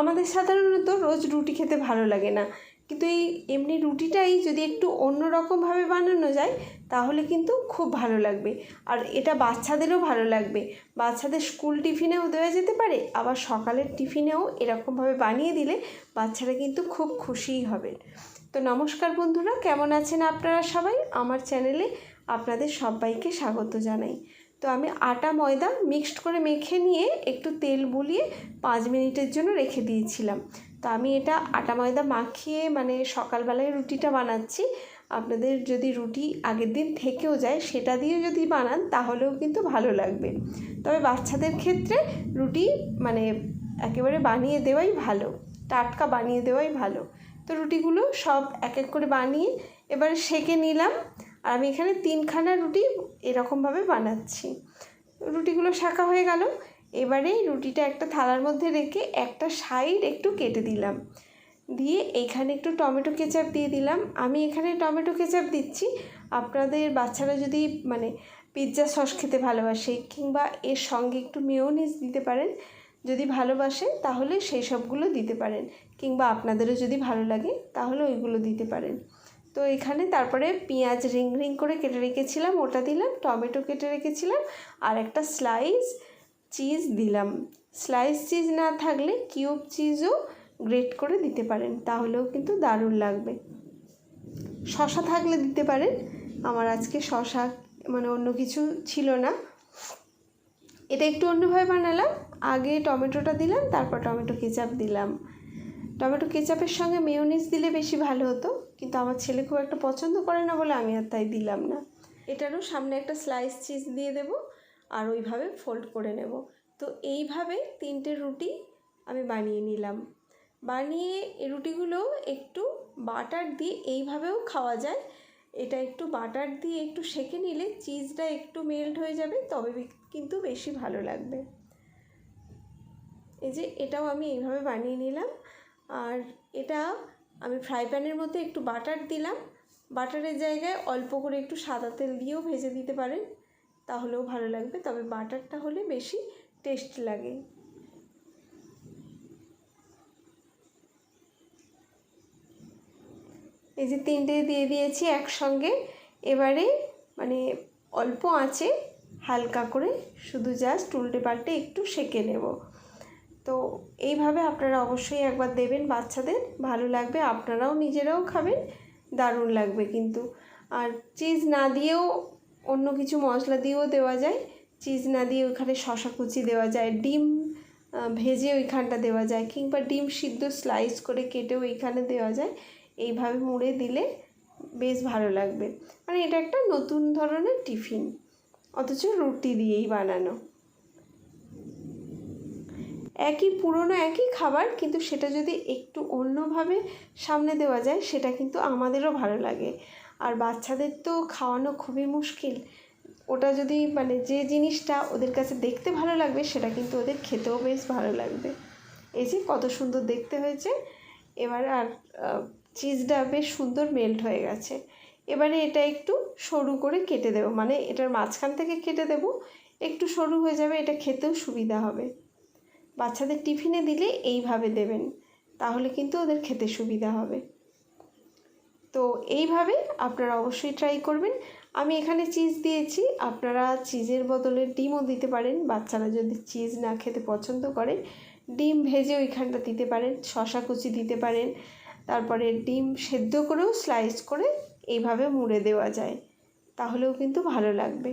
আমাদের সাধারণত রোজ রুটি খেতে ভালো লাগে না। কিন্তু এই এমনি রুটিটাই যদি একটু অন্য রকমভাবে বানানো যায়, তাহলে কিন্তু খুব ভালো লাগবে। আর এটা বাচ্চাদেরও ভালো লাগবে। বাচ্চাদের স্কুল টিফিনেও দেওয়া যেতে পারে, আবার সকালের টিফিনেও এরকমভাবে বানিয়ে দিলে বাচ্চারা কিন্তু খুব খুশিই হবে। তো নমস্কার বন্ধুরা, কেমন আছেন আপনারা সবাই? আমার চ্যানেলে আপনাদের সবাইকে স্বাগত জানাই। তো আমি আটা, ময়দা মিক্সড করে মেখে নিয়ে একটু তেল বুলিয়ে পাঁচ মিনিটের জন্য রেখে দিয়েছিলাম। তো আমি এটা আটা, ময়দা মাখিয়ে মানে সকালবেলায় রুটিটা বানাচ্ছি। আপনাদের যদি রুটি আগের দিন থেকেও যায় সেটা দিয়ে যদি বানান তাহলেও কিন্তু ভালো লাগবে। তবে বাচ্চাদের ক্ষেত্রে রুটি মানে একেবারে বানিয়ে দেওয়াই ভালো, টাটকা বানিয়ে দেওয়াই ভালো। তো রুটিগুলো সব এক এক করে বানিয়ে এবারে সেকে নিলাম। আর আমি এখানে তিনখানা রুটি এরকমভাবে বানাচ্ছি। রুটিগুলো শাঁকা হয়ে গেল। এবারে রুটিটা একটা থালার মধ্যে রেখে একটা সাইড একটু কেটে দিলাম। দিয়ে এইখানে একটু টমেটো কেচাপ দিয়ে দিলাম। আমি এখানে টমেটো কেচাপ দিচ্ছি। আপনাদের বাচ্চারা যদি মানে পিৎজা সস খেতে ভালোবাসে কিংবা এর সঙ্গে একটু মেয়োনিজ দিতে পারেন, যদি ভালোবাসে তাহলে সেই সবগুলো দিতে পারেন। কিংবা আপনাদেরও যদি ভালো লাগে তাহলে ওইগুলো দিতে পারেন। তো এখানে তারপরে পেঁয়াজ রিং রিং করে কেটে রেখেছিলাম, ওটা দিলাম, টমেটো কেটে রেখেছিলাম, আর একটা স্লাইস চিজ দিলাম। স্লাইস চিজ না থাকলে কিউব চিজও গ্রেট করে দিতে পারেন, তাহলেও কিন্তু দারুণ লাগবে। শশা থাকলে দিতে পারেন, আমার আজকে শশা মানে অন্য কিছু ছিল না। এটা একটু অন্যভাবে বানালাম, আগে টমেটোটা দিলাম, তারপর টমেটো কেচাপ দিলাম। টমেটো কেচাপের সঙ্গে মেয়োনিজ দিলে বেশি ভালো হতো, কিন্তু আমার ছেলে খুব একটা পছন্দ করে না বলে আমি আর তাই দিলাম না। এটারও সামনে একটা স্লাইস চিজ দিয়ে দেব আর ওইভাবে ফোল্ড করে নেব। তো এইভাবে তিনটে রুটি আমি বানিয়ে নিলাম। বানিয়ে রুটিগুলো একটু বাটার দিয়ে এইভাবেও খাওয়া যায়। এটা একটু বাটার দিয়ে একটু সেঁকে নিলে চিজটা একটু মেল্ট হয়ে যাবে, তবে কিন্তু বেশি ভালো লাগবে। এই যে এটাও আমি এইভাবে বানিয়ে নিলাম। আর এটা আমি ফ্রাই প্যানের মধ্যে একটু বাটার দিলাম। বাটারের জায়গায় অল্প করে একটু সাদা তেল দিয়েও ভেজে দিতে পারেন। তাহলেও ভালো লাগবে, তবে বাটারটা হলে বেশি টেস্ট লাগে। এই যে তিনটে দিয়ে দিয়েছি একসঙ্গে। এবারে মানে অল্প আঁচে হালকা করে শুধু জাস্ট উল্টে পাল্টে একটু সেঁকে নেব। তো এইভাবে আপনারা অবশ্যই একবার দেবেন বাচ্চাদের। ভালো লাগবে, আপনারাও নিজেরাও খাবেন, দারুণ লাগবে কিন্তু। আর চিজ না দিয়েও অন্য কিছু মশলা দিয়েও দেওয়া যায়। চিজ না দিয়ে ওইখানে শশা কুচি দেওয়া যায়, ডিম ভেজে ওইখানটা দেওয়া যায় কিংবা ডিম সিদ্ধ স্লাইস করে কেটেও ওইখানে দেওয়া যায়। এইভাবে মুড়ে দিলে বেশ ভালো লাগবে। মানে এটা একটা নতুন ধরনের টিফিন, অথচ রুটি দিয়েই বানানো। একই পুরনো, একই খাবার, কিন্তু সেটা যদি একটু অন্যভাবে সামনে দেওয়া যায়, সেটা কিন্তু আমাদেরও ভালো লাগে। আর বাচ্চাদের তো খাওয়ানো খুবই মুশকিল। ওটা যদি মানে যে জিনিসটা ওদের কাছে দেখতে ভালো লাগবে, সেটা কিন্তু ওদের খেতেও বেশ ভালো লাগবে। এই যে কত সুন্দর দেখতে হয়েছে। এবার আর চিজটা বেশ সুন্দর মেল্ট হয়ে গেছে। এবারে এটা একটু সরু করে কেটে দেবো। মানে এটার মাঝখান থেকে কেটে দেবো। একটু সরু হয়ে যাবে, এটা খেতেও সুবিধা হবে। বাচ্চাদের টিফিনে দিলে এইভাবে দেবেন, তাহলে কিন্তু ওদের খেতে সুবিধা হবে। তো এইভাবে আপনারা অবশ্যই ট্রাই করবেন। আমি এখানে চিজ দিয়েছি, আপনারা চিজের বদলে ডিমও দিতে পারেন। বাচ্চারা যদি চিজ না খেতে পছন্দ করে, ডিম ভেজে ওইখানটা দিতে পারেন শশা কুচি দিতে পারেন। তারপরে ডিম সেদ্ধ করেও স্লাইস করে এইভাবে মুড়ে দেওয়া যায়। তাহলেও কিন্তু ভালো লাগবে।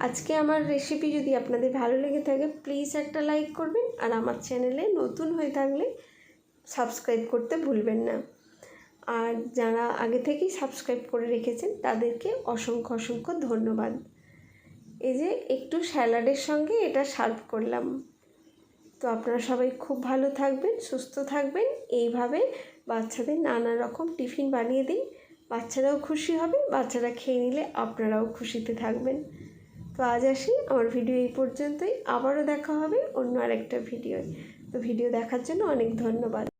আজকে আমার রেসিপি যদি আপনাদের ভালো লেগে থাকে প্লিজ একটা লাইক করবেন আর আমার চ্যানেলে নতুন হয়ে থাকলে সাবস্ক্রাইব করতে ভুলবেন না। আর যারা আগে থেকেই সাবস্ক্রাইব করে রেখেছেন, তাদেরকে অসংখ্য অসংখ্য ধন্যবাদ। এই যে একটু স্যালাডের সঙ্গে এটা সার্ভ করলাম। তো আপনারা সবাই খুব ভালো থাকবেন, সুস্থ থাকবেন। এইভাবে বাচ্চাদের নানা রকম টিফিন বানিয়ে দিন বাচ্চারাও খুশি হবে, বাচ্চারা খেয়ে নিলে আপনারাও খুশিতে থাকবেন। তো আজ আসি, আমার ভিডিও এই পর্যন্তই, আবারও দেখা হবে অন্য আরেকটা ভিডিওয়। তো ভিডিও দেখার জন্য অনেক ধন্যবাদ।